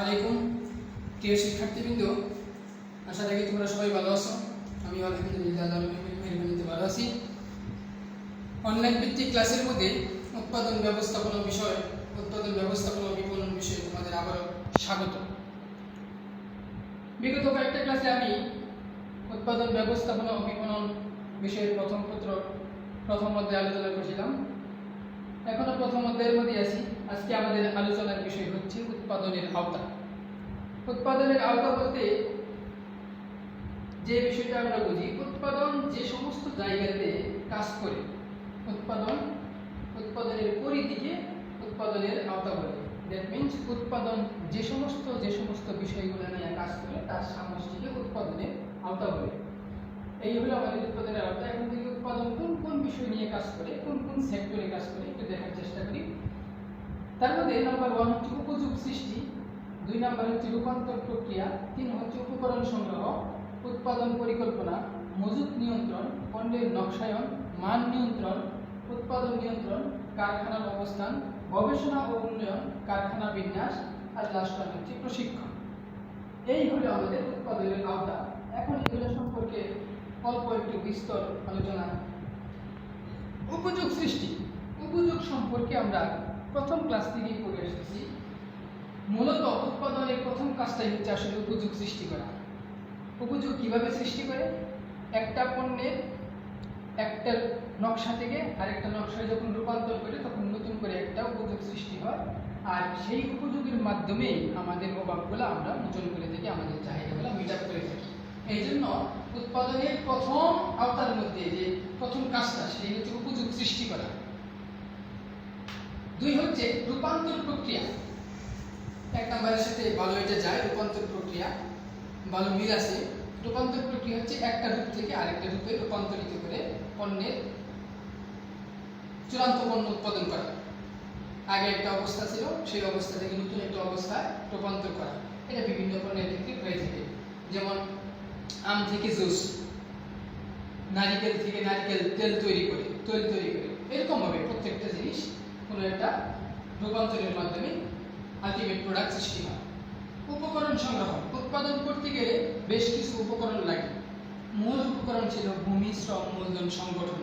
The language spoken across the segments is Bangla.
আলাইকুম। প্রিয় শিক্ষার্থীবৃন্দ, আশা রাখি তোমরা সবাই ভালো আছো। আমি আলহামদুলিল্লাহ ভালো আছি। অনলাইন ভিত্তিক ক্লাসের মধ্যে উৎপাদন ব্যবস্থাপনা বিষয়, উৎপাদন ব্যবস্থাপনা বিপণন বিষয়ে তোমাদের আবারও স্বাগত। বিগত কয়েকটা ক্লাসে আমি উৎপাদন ব্যবস্থাপনা বিপণন বিষয়ের প্রথম পত্র, প্রথম অধ্যায়ে আলোচনা করেছিলাম। এখনও প্রথম অধ্যায়ের মধ্যে আছি। আজকে আমাদের হচ্ছে উৎপাদনের আওতা। উৎপাদনের আওতা বলতে যে বিষয়টা আমরা বুঝি, উৎপাদন যে সমস্ত জায়গাতে কাজ করে, উৎপাদন, উৎপাদনের পরিধিকে উৎপাদনের আওতা বলে। দ্যাট মিনস উৎপাদন যে সমস্ত যে সমস্ত বিষয়গুলো নিয়ে কাজ করে, তার সমষ্টিকে উৎপাদনের আওতা বলে। এই হলো আমাদের উৎপাদনের আওতা। এখন থেকে উৎপাদন কোন কোন বিষয় নিয়ে কাজ করে, কোন কোন সেক্টরে কাজ করে, একটু দেখার চেষ্টা করি। তার মধ্যে নাম্বার ওয়ান হচ্ছে উপযোগ সৃষ্টি, দুই নাম্বার হচ্ছে রূপান্তর প্রক্রিয়া, তিন হচ্ছে উপকরণ সংগ্রহ, উৎপাদন পরিকল্পনা, মজুত নিয়ন্ত্রণ পণ্যের নকশায়ন, মান নিয়ন্ত্রণ, উৎপাদন নিয়ন্ত্রণ, কারখানার অবস্থান, গবেষণা ও উন্নয়ন, কারখানা বিন্যাস আর লাস্ট হচ্ছে প্রশিক্ষণ। এই হলো আমাদের উৎপাদনের আওতা। এখন এগুলো সম্পর্কে অল্প একটু বিস্তর আলোচনা। উপযোগ সৃষ্টি। উপযোগ সম্পর্কে আমরা প্রথম ক্লাস থেকেই পড়ে এসেছি। মূলত উৎপাদনের প্রথম কাজটাই হচ্ছে আসলে উপযোগ সৃষ্টি করা। উপযোগ কীভাবে সৃষ্টি করে? একটা পণ্যের একটা নকশা থেকে আরেকটা নকশায় যখন রূপান্তর করে তখন নতুন করে একটা উপযোগ সৃষ্টি হয়। আর সেই উপযোগের মাধ্যমে আমাদের অভাবগুলো আমরা মোচন করে থাকি, আমাদের চাহিদাগুলো মিট আপ করে থাকি। এই জন্য উৎপাদনের প্রথম আওতার মধ্যে যে প্রথম কাজটা সেই হচ্ছে উপযোগ সৃষ্টি করা। দুই হচ্ছে রূপান্তর প্রক্রিয়া। এক নম্বরের সাথে ভালো এটা যায়, রূপান্তর প্রক্রিয়া ভালো মিল আছে রূপান্তর প্রক্রিয়া হচ্ছে একটা রূপ থেকে আরেকটা রূপে রূপান্তরিত করে পণ্যের চূড়ান্ত পণ্য উৎপাদন করা। আগে একটা অবস্থা ছিল, সেই অবস্থা থেকে নতুন একটা অবস্থায় রূপান্তর করা। এটা বিভিন্ন পণ্যের ক্ষেত্রে হয়ে থাকে। যেমন আম থেকে জুস, নারিকেল থেকে নারিকেল তেল তৈরি করে, তৈল তৈরি করে। এরকম ভাবে প্রত্যেকটা জিনিস কোনো একটা রূপান্তরের মাধ্যমে আলটিমেট প্রোডাক্ট সৃষ্টি হয়। উপকরণ সংগ্রহ। উৎপাদন করতে গেলে বেশ কিছু উপকরণ লাগে। মূল উপকরণ ছিল ভূমি, শ্রম, মূলধন সংগঠন।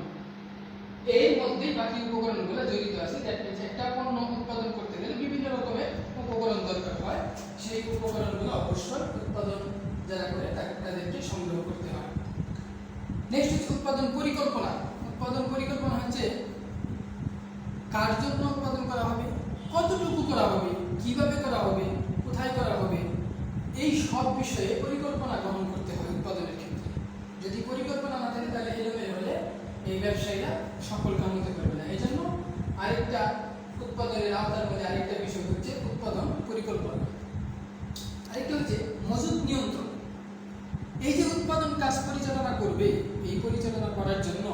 এর মধ্যেই বাকি উপকরণগুলো জড়িত আছে। দ্যাট মিনস একটা পণ্য উৎপাদন করতে গেলে বিভিন্ন রকমের উপকরণ দরকার হয়। সেই উপকরণগুলো অবশ্যই উৎপাদন যারা করে তাদেরকে সংগ্রহ করতে হয়। নেক্সট হচ্ছে উৎপাদন পরিকল্পনা। উৎপাদন পরিকল্পনা হচ্ছে কার জন্য উৎপাদন করা হবে? কতটুকু করা হবে? কীভাবে করা হবে, কোথায় করা হবে, এই সব বিষয়ে পরিকল্পনা গ্রহণ করতে হয় উৎপাদনের ক্ষেত্রে। যদি পরিকল্পনা না থাকে, তাহলে এলোমেলো হলে এই ব্যবসায়ীরা সফল কাম হতে পারবে না। এই জন্য আরেকটা উৎপাদনের আওতার মধ্যে আরেকটা বিষয় হচ্ছে উৎপাদন পরিকল্পনা। আরেকটা হচ্ছে মজুদ নিয়ন্ত্রণ। এই যে উৎপাদন কাজ পরিচালনা করবে, এই পরিচালনা করার জন্য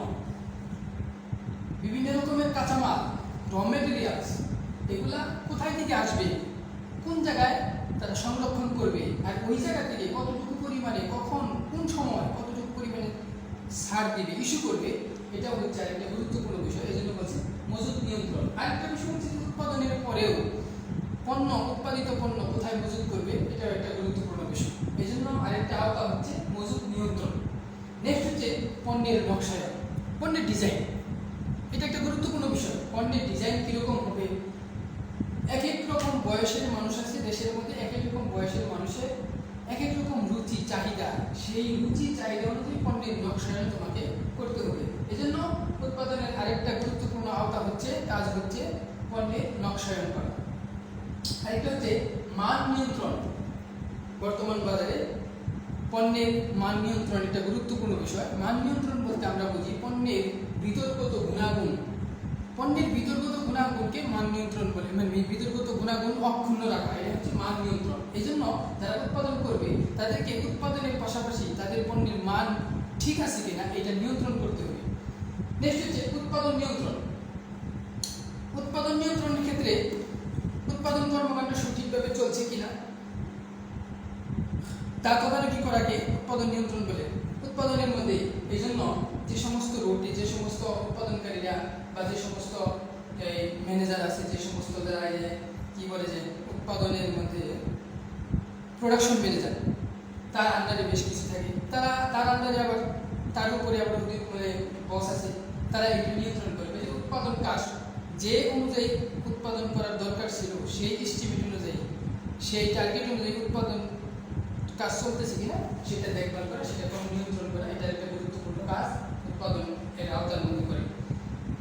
বিভিন্ন রকমের কাঁচামাল র মেটেরিয়ালস এগুলা কোথায় থেকে আসবে কোন জায়গায় তারা সংরক্ষণ করবে আর ওই জায়গা থেকে কতটুকু পরিমাণে কখন, কোন সময় কতটুকু পরিমাণে ছাড় দেবে ইস্যু করবে এটাও হচ্ছে আরেকটা গুরুত্বপূর্ণ বিষয় এই জন্য বলছি মজুত নিয়ন্ত্রণ। আরেকটা বিষয় হচ্ছে উৎপাদনের পরেও পণ্য, উৎপাদিত পণ্য কোথায় মজুত করবে, এটাও একটা গুরুত্বপূর্ণ বিষয়। এই জন্য আরেকটা আওতা হচ্ছে মজুত নিয়ন্ত্রণ। নেক্সট হচ্ছে পণ্যের নকশায়ন পণ্যের ডিজাইন এটা একটা গুরুত্বপূর্ণ বিষয়। পণ্যের ডিজাইন কীরকম হবে? এক এক রকম বয়সের মানুষ আছে, দেশের মধ্যে এক এক রকম বয়সের মানুষের এক এক রকম রুচি, চাহিদা। সেই রুচি, চাহিদা অনুযায়ী পণ্যের নকশায়ন তোমাকে করতে হবে। এজন্য উৎপাদনের আরেকটা গুরুত্বপূর্ণ আওতা হচ্ছে, কাজ হচ্ছে পণ্যের নকশায়ন করা। আরেকটা হচ্ছে মান নিয়ন্ত্রণ। বর্তমান বাজারে পণ্যের মান নিয়ন্ত্রণ একটা গুরুত্বপূর্ণ বিষয়। মান নিয়ন্ত্রণ বলতে আমরা বুঝি পণ্যের বিতর্কত গুণাগুণ। পণ্যের বিতর্কত গুণাগুণকে মান নিয়ন্ত্রণ বলে মানে বিতর্কত গুণাগুণ অক্ষুণ্ণ রাখা, এটা হচ্ছে মান নিয়ন্ত্রণ। এই জন্য যারা উৎপাদন করবে, তাদেরকে উৎপাদনের পাশাপাশি তাদের পণ্যের মান ঠিক আছে কিনা, এটা নিয়ন্ত্রণ করতে হবে। নেক্সট হচ্ছে উৎপাদন নিয়ন্ত্রণ। উৎপাদন নিয়ন্ত্রণের ক্ষেত্রে উৎপাদন কর্মকাণ্ড সঠিকভাবে চলছে কিনা, তা তদারকি করাকে উৎপাদন নিয়ন্ত্রণ বলে। উৎপাদনের মধ্যে এই জন্য যে সমস্ত রুটি যে সমস্ত উৎপাদনকারীরা বা যে সমস্ত ম্যানেজার আছে, যে সমস্ত যারা এই কি বলে যে, উৎপাদনের মধ্যে প্রোডাকশন ম্যানেজার তার আন্ডারে বেশ কিছু থাকে। তারা, তার আন্ডারে আবার, তার উপরে আবার মানে বস আছে, তারা এগুলো নিয়ন্ত্রণ করবে যে উৎপাদন কাজ যে অনুযায়ী উৎপাদন করার দরকার ছিল, সেই এস্টিমেট অনুযায়ী, সেই টার্গেট অনুযায়ী উৎপাদন কাজ চলতেছে কিনা, সেটা দেখভাল করা, সেটা কোনো নিয়ন্ত্রণ করা, এটা একটা গুরুত্বপূর্ণ কাজ, উৎপাদন এর আওতার মধ্যে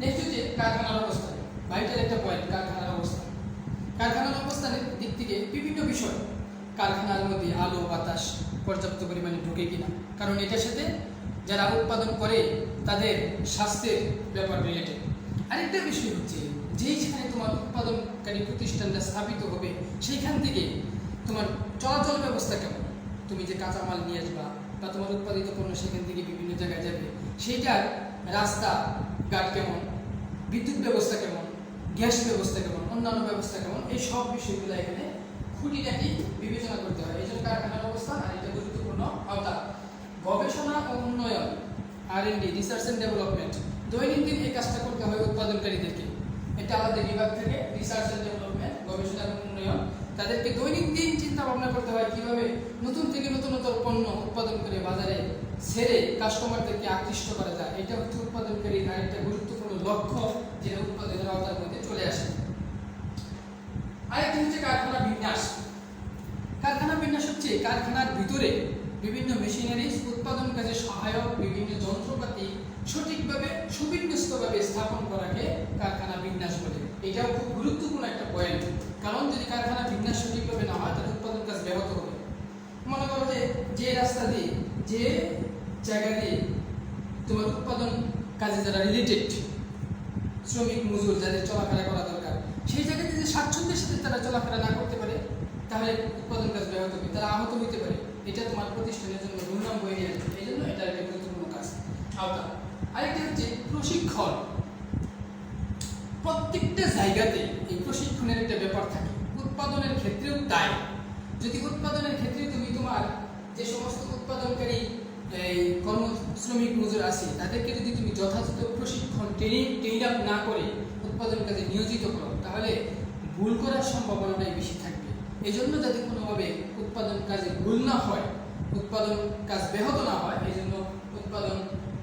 নেক্সট হচ্ছে কারখানার অবস্থান ভাইটাল একটা পয়েন্ট কারখানার অবস্থান কারখানার অবস্থানের দিক থেকে বিভিন্ন বিষয় কারখানার মধ্যে আলো, বাতাস পর্যাপ্ত পরিমাণে ঢোকে কিনা। কারণ এটার সাথে যারা উৎপাদন করে, তাদের স্বাস্থ্যের ব্যাপার রিলেটেড আরেকটা বিষয় হচ্ছে, যেইখানে তোমার উৎপাদনকারী প্রতিষ্ঠানটা স্থাপিত হবে, সেইখান থেকে তোমার চলাচল ব্যবস্থা কেমন? তুমি যে কাঁচামাল নিয়ে আসবা বা তোমার উৎপাদিত পণ্য সেখান থেকে বিভিন্ন জায়গায় যাবে, সেইটার রাস্তা ঘাট কেমন? বিদ্যুৎ ব্যবস্থা কেমন, গ্যাস ব্যবস্থা কেমন, অন্যান্য ব্যবস্থা কেমন, এই সব বিষয়গুলো এখানে খুঁটিনাটি বিবেচনা করতে হয়। এই জন্য কারখানার অবস্থান আর এটা গুরুত্বপূর্ণ আওতা। গবেষণা ও উন্নয়ন R n D research and development দৈনন্দিন এই কাজটা করতে হয় উৎপাদনকারীদেরকে। এটা আমাদের বিভাগ থেকে রিসার্চ অ্যান্ড ডেভেলপমেন্ট গবেষণা এবং উন্নয়ন। তাদেরকে দৈনন্দিন চিন্তা ভাবনা করতে হয় কীভাবে নতুন থেকে নতুন নতুন পণ্য উৎপাদন করে বাজারে ছেড়ে কাস্টমারদেরকে আকৃষ্ট করা যায়। এটা হচ্ছে উৎপাদনকারীর আরেকটা গুরুত্বপূর্ণ লক্ষ্য যেটা উৎপাদনের মধ্যে চলে আসে। আরেকটি হচ্ছে কারখানা বিন্যাস। কারখানা বিন্যাস হচ্ছে কারখানার ভিতরে বিভিন্ন মেশিনারি উৎপাদন কাজে সহায়ক বিভিন্ন যন্ত্রপাতি সঠিকভাবে, সুবিন্যস্তভাবে স্থাপন করাকে কারখানা বিন্যাস বলে। এটাও খুব গুরুত্বপূর্ণ একটা পয়েন্ট কারণ যদি কারখানা বিন্যাস সঠিকভাবে না হয়, তাহলে উৎপাদন কাজ ব্যাহত হবে। মনে করো যে যে রাস্তা দিয়ে, যে জায়গা দিয়ে তোমার উৎপাদন কাজে যারা রিলেটেড শ্রমিক মজুর যাদের চলাফেরা করা দরকার, সেই জায়গায় যদি স্বাচ্ছন্দ্যের সাথে তারা চলাফেরা না করতে পারে, তাহলে উৎপাদন কাজ ব্যাহত হবে, তারা আহত হতে পারে। এটা তোমার প্রতিষ্ঠানের জন্য দুর্নাম বয়ে নিয়ে আসবে, এই জন্য এটা একটা গুরুত্বপূর্ণ কাজ। আওতা, আরেকটা হচ্ছে প্রশিক্ষণ। প্রত্যেকটা জায়গাতে এই প্রশিক্ষণের একটা ব্যাপার থাকে। উৎপাদনের ক্ষেত্রেও তাই। যদি উৎপাদনের ক্ষেত্রে তুমি তোমার যে সমস্ত উৎপাদনকারী এই কর্ম শ্রমিক মজুর আছে, তাদেরকে যদি তুমি যথাযথ প্রশিক্ষণ ট্রেনিং ট্রেন আপ না করে উৎপাদন কাজে নিয়োজিত করো, তাহলে ভুল করার সম্ভাবনাটাই বেশি থাকবে। এই জন্য যাতে কোনোভাবে উৎপাদন কাজে ভুল না হয়, উৎপাদন কাজ ব্যাহত না হয় এই জন্য উৎপাদন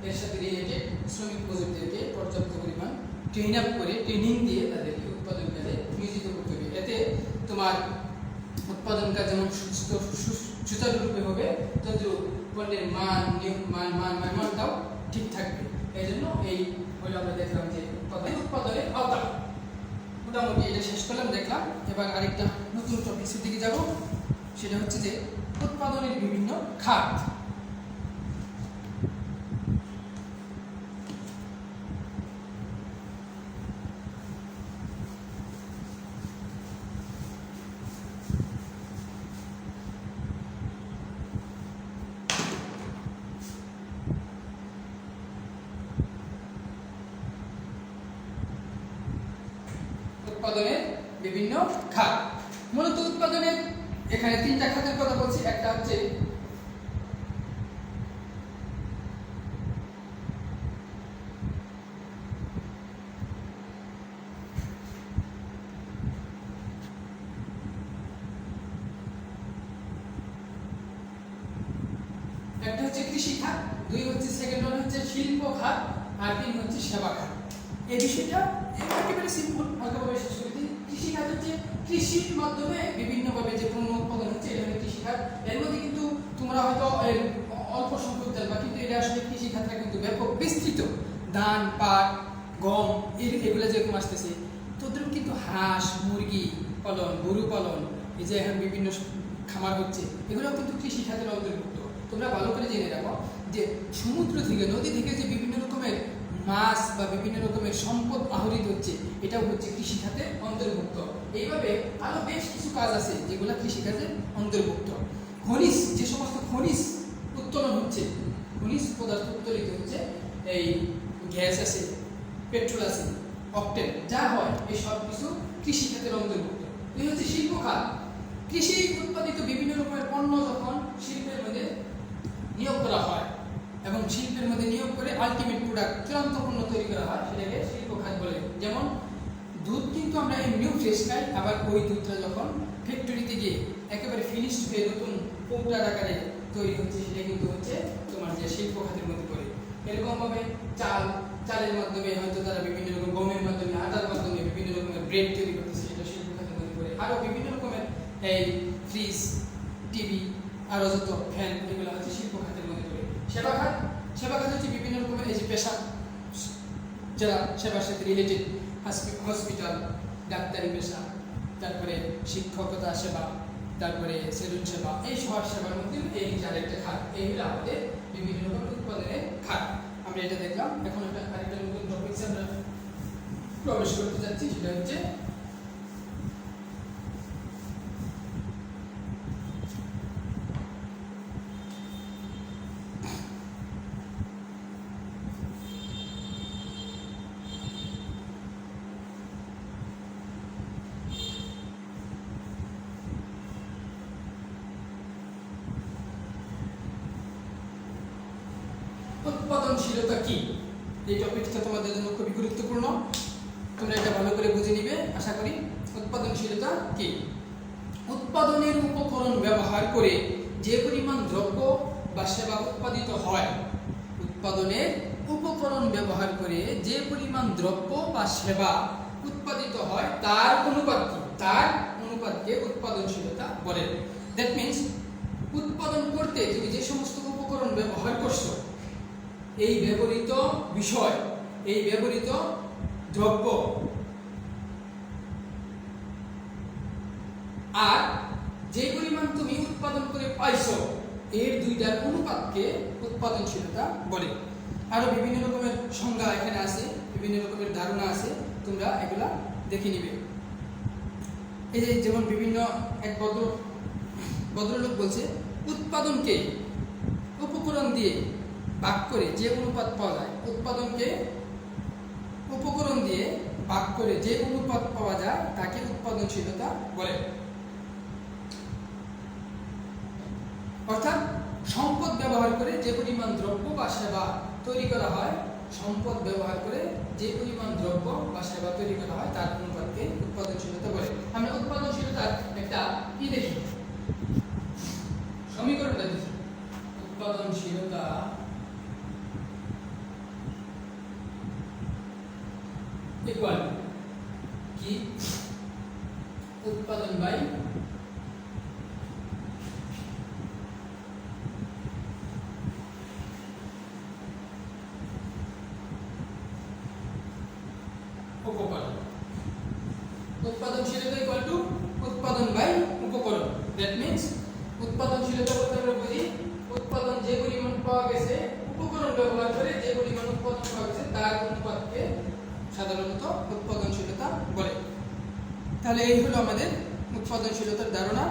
এর সাথে রিলেটেড শ্রমিক মজুরদেরকে পর্যাপ্ত পরিমাণ ট্রেন আপ করে ট্রেনিং দিয়ে তাদেরকে উৎপাদন কাজে নিয়োজিত করতে হবে। এতে তোমার উৎপাদন কাজ যেমন সুস্থ সু- রূপে হবে তত পণ্যের মান মান মান মান, মানটাও ঠিক থাকবে। এই জন্য এই হলো আমরা দেখলাম যে উৎপাদন উৎপাদনের আওতা। মোটামুটি এটা শেষ করলাম, দেখলাম। এবার আরেকটা নতুন টপিক্সের দিকে যাব। সেটা হচ্ছে যে উৎপাদনের বিভিন্ন খাত। উৎপাদনের বিভিন্ন খাত। মূলত উৎপাদনের এখানে তিনটা খাতের কথা বলছি। একটা হচ্ছে কৃষি খাত, দুই হচ্ছে সেকেন্ড হচ্ছে শিল্প খাত, আর তিন হচ্ছে সেবা খাত। এই বিষয়টা একেবারে সিম্পল হালকাভাবে শেষ করে দিই। কৃষি খাত হচ্ছে কৃষির মাধ্যমে বিভিন্নভাবে যে পণ্য উৎপাদন হচ্ছে, এটা হলো কৃষি এর মধ্যে কিন্তু তোমরা হয়তো অল্প সংখ্যক জানবা কিন্তু এটা আসলে কৃষি খাতটা কিন্তু ব্যাপক বিস্তৃত। ধান, পাট, গম এগুলো যেরকম আসতেছে তোদের কিন্তু হাঁস, মুরগি পালন, গরু পালন, এই যে এখন বিভিন্ন খামার হচ্ছে এগুলো কিন্তু কৃষি খাতের অন্তর্ভুক্ত। তোমরা ভালো করে জেনে রাখো যে সমুদ্র থেকে, নদী থেকে যে বিভিন্ন রকমের মাছ বা বিভিন্ন রকমের সম্পদ আহরিত হচ্ছে, এটাও হচ্ছে কৃষি খাতে অন্তর্ভুক্ত। এইভাবে আরও বেশ কিছু কাজ আছে যেগুলো কৃষি খাতে অন্তর্ভুক্ত। খনিজ, যে সমস্ত খনিজ উত্তোলন হচ্ছে, খনিজ পদার্থ উত্তোলিত হচ্ছে, এই গ্যাস আছে, পেট্রোল আছে, অকটেন, যা হয়, এই সব কিছু কৃষি খাতের অন্তর্ভুক্ত। এই হচ্ছে শিল্প খাত। কৃষি উৎপাদিত বিভিন্ন রকমের পণ্য যখন শিল্পের মধ্যে নিয়োগ করা হয় এবং শিল্পের মধ্যে নিয়োগ করে আলটিমেট প্রোডাক্ট চূড়ান্ত পণ্য তৈরি করা হয়, সেটাকে শিল্প খাত বলে। যেমন, দুধ কিন্তু আমরা এমনিও ফ্রেশ খাই, আবার ওই দুধটা যখন ফ্যাক্টরিতে গিয়ে একেবারে ফিনিশড হয়ে নতুন পৌটার আকারে তৈরি হচ্ছে, সেটা কিন্তু হচ্ছে তোমার যে শিল্প খাতের মধ্যে পড়ে। এরকম ভাবে চাল, চালের মাধ্যমে হয়তো তারা বিভিন্ন রকম গমের মাধ্যমে আটার মাধ্যমে বিভিন্ন রকমের ব্রেড তৈরি করতেছে, সেটা শিল্প খাতের মধ্যে পড়ে। আরও বিভিন্ন রকমের এই ফ্রিজ টিভি আরও যত ফ্যান এগুলো হচ্ছে শিল্প খাতের মধ্যে পড়ে। সেবা খাত। সেবা খাত হচ্ছে বিভিন্ন রকমের এই যে পেশা, যারা সেবার সাথে রিলেটেড হসপিটাল ডাক্তারি পেশা, তারপরে শিক্ষকতা সেবা, তারপরে সেলুন সেবা, এই সব সেবার মধ্যে এই চার একটা খাত এইগুলো আমাদের বিভিন্ন রকম উৎপাদনের খাত। আমরা এটা দেখলাম, এখন একটা আরেকটা নতুন টপিকস আমরা প্রবেশ করতে যাচ্ছি, সেটা হচ্ছে উৎপাদনশীলতা কি এই টপিকটা তোমাদের জন্য খুবই গুরুত্বপূর্ণ। তোমরা এটা ভালো করে বুঝে নিবে, আশা করি। উৎপাদনশীলতা কি? উৎপাদনের উপকরণ ব্যবহার করে যে পরিমাণ দ্রব্য বা সেবা উৎপাদিত হয়, উৎপাদনের উপকরণ ব্যবহার করে যে পরিমাণ দ্রব্য বা সেবা উৎপাদিত হয়, তার অনুপাত তার অনুপাতকে উৎপাদনশীলতা বলে। দ্যাট মিন্স উৎপাদন করতে তুমি যে সমস্ত উপকরণ ব্যবহার করছ এই ব্যবহৃত বিষয়, এই ব্যবহৃত দ্রব্য। আর যে পরিমাণ তুমি উৎপাদন করে পাইছো, এর দুইটার অনুপাতকে উৎপাদনশীলতা বলে। আরও বিভিন্ন রকমের সংজ্ঞা এখানে আছে, বিভিন্ন রকমের ধারণা আছে, তোমরা এগুলা দেখে নিবে। এই যে যেমন বিভিন্ন এক ভদ্র, ভদ্রলোক বলছে, উৎপাদনকে উপকরণ দিয়ে ভাগ করে যে অনুপাত পাওয়া যায়, উৎপাদনকে উপকরণ দিয়ে ভাগ করে যে অনুপাত পাওয়া যায়, তাকে উৎপাদনশীলতা বলে। অর্থাৎ সম্পদ ব্যবহার করে যে পরিমাণ দ্রব্য বা সেবা তৈরি করা হয়, সম্পদ ব্যবহার করে যে পরিমাণ দ্রব্য বা সেবা তৈরি করা হয়, তার অনুপাতকে উৎপাদনশীলতা বলে। আমরা উৎপাদনশীলতার একটা কি দেখি সমীকরণটা দেখি উৎপাদনশীলতা ইকুয়াল কি উৎপাদন বাই উপকরণ উৎপাদনশীলতা ইকুয়াল টু উৎপাদন বাই উপকরণ। দ্যাট মিন্স উৎপাদনশীলতা বলতে আমরা বুঝি উৎপাদন যে পরিমাণ পাওয়া গেছে, উপকরণ ব্যবহার করে যে পরিমাণ উৎপাদন পাওয়া গেছে, তার অনুপাতকে সাধারণত উৎপাদনশীলতা বলে। তাহলে এই হলো আমাদের উৎপাদনশীলতার ধারণা।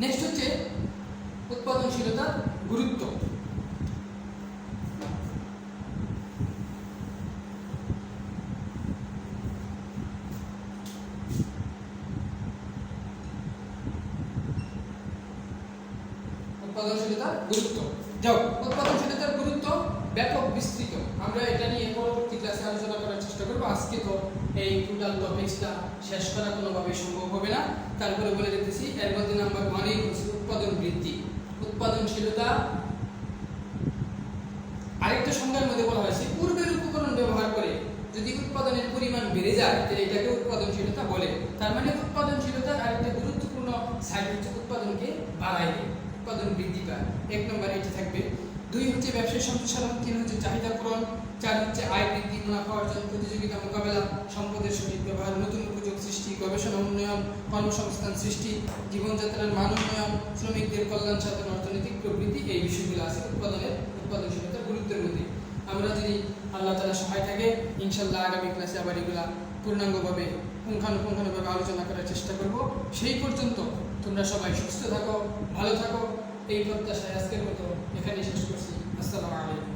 নেক্সট হচ্ছে উৎপাদনশীলতার গুরুত্ব উৎপাদনশীলতার গুরুত্ব যাও উৎপাদনশীলতার গুরুত্ব ব্যাপক বিস্তৃত আমরা এটা নিয়ে পরবর্তী ক্লাসে আলোচনা করার চেষ্টা করব আজকে তো এই টোটাল টপিক্সটা শেষ করা কোনোভাবেই সম্ভব হবে না। তারপরে বলে দিতেছি এর মধ্যে নাম্বার ওয়ানেই হচ্ছে উৎপাদন বৃদ্ধি। উৎপাদনশীলতা আরেকটা সংজ্ঞার মধ্যে বলা হয়েছে, পূর্বের উপকরণ ব্যবহার করে যদি উৎপাদনের পরিমাণ বেড়ে যায়, তাহলে এটাকে উৎপাদনশীলতা বলে। তার মানে উৎপাদনশীলতার আরেকটা গুরুত্বপূর্ণ সাইড হচ্ছে উৎপাদনকে বাড়ায় উৎপাদন বৃদ্ধি পায়। এক নম্বর এটা থাকবে। দুই হচ্ছে ব্যবসায় সম্প্রসারণ, তিন হচ্ছে চাহিদা পূরণ চার হচ্ছে আয় বৃদ্ধি মুনাফা অর্জন প্রতিযোগিতা মোকাবেলা, সম্পদের সঠিক ব্যবহার, নতুন উপযোগ সৃষ্টি, গবেষণা উন্নয়ন, কর্মসংস্থান সৃষ্টি, জীবনযাত্রার মান উন্নয়ন, শ্রমিকদের কল্যাণ সাধন অর্থনৈতিক প্রবৃদ্ধি এই বিষয়গুলো আছে উৎপাদনের, উৎপাদনশীলতার গুরুত্বের মধ্যে। আমরা যদি আল্লাহ তালা সহায় থাকে ইনশাল্লাহ আগামী ক্লাসে আবার এগুলা পূর্ণাঙ্গভাবে পুঙ্খানুপুঙ্খানুভাবে আলোচনা করার চেষ্টা করব। সেই পর্যন্ত তোমরা সবাই সুস্থ থাকো, ভালো থাকো। এই প্রত্যাশায় আজকের মতো এখানেই শেষ করছি। আসসালামু আলাইকুম।